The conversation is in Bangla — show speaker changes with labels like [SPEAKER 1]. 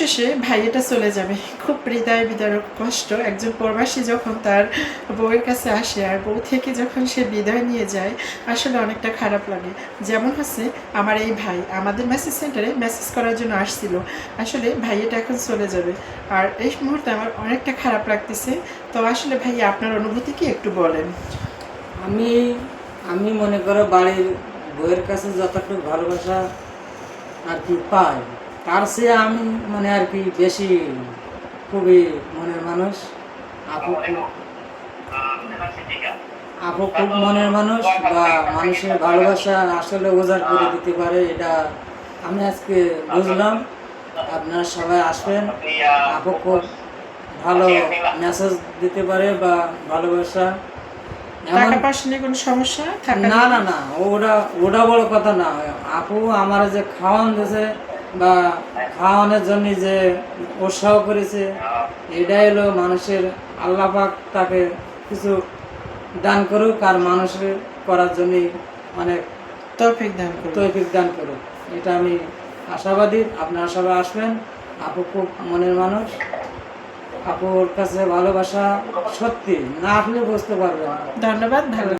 [SPEAKER 1] শেষে ভাইয়াটা চলে যাবে। খুব হৃদয় বিদারক কষ্ট। একজন প্রবাসী যখন তার বউয়ের কাছে আসে আর বউ থেকে যখন সে বিদায় নিয়ে যায়, আসলে অনেকটা খারাপ লাগে। যেমন হচ্ছে আমার এই ভাই, আমাদের মেসেজ সেন্টারে মেসেজ করার জন্য আসছিল। আসলে ভাইয়াটা এখন চলে যাবে। আর এই মুহূর্তে আমার অনেকটা খারাপ লাগতেছে। তো আসলে ভাই আপনার অনুভূতি কি একটু বলেন?
[SPEAKER 2] আমি আমি মনে করো বাড়ির বউয়ের কাছে যতটুকু ভালোবাসা আর কি পাই তার চেয়ে আমি মানে আর কি বেশি খুবই মনের মানুষ। আপু খুব- আপু খুব মনের মানুষ বা মানুষের ভালোবাসা আসলে উজাড় করে দিতে পারে এটা আমি আজকে বুঝলাম। আপনারা সবাই আসবেন। আপু খুব ভালো মেসেজ দিতে পারে বা ভালোবাসা। এমন
[SPEAKER 1] টাকা পয়সা নিয়ে কোনো সমস্যা?
[SPEAKER 2] না না না ওটা ওটা বড় কথা না। আপু আমার যে খাওয়ান দিয়েছে বা খাওয়ানোর জন্য যে উৎসাহ করেছে এটাই হলো মানুষের আল্লাহ পাক তাকে কিছু দান করুক আর মানুষের করার জন্য অনেক
[SPEAKER 1] তৌফিক দান
[SPEAKER 2] তৈফিক দান করুক। এটা আমি আশাবাদী। আপনারা সবাই আসবেন। আপু খুব মনের মানুষ। আপুর কাছে ভালোবাসা সত্যি। না আসলে বুঝতে পারবে না
[SPEAKER 1] ধন্যবাদ ভালো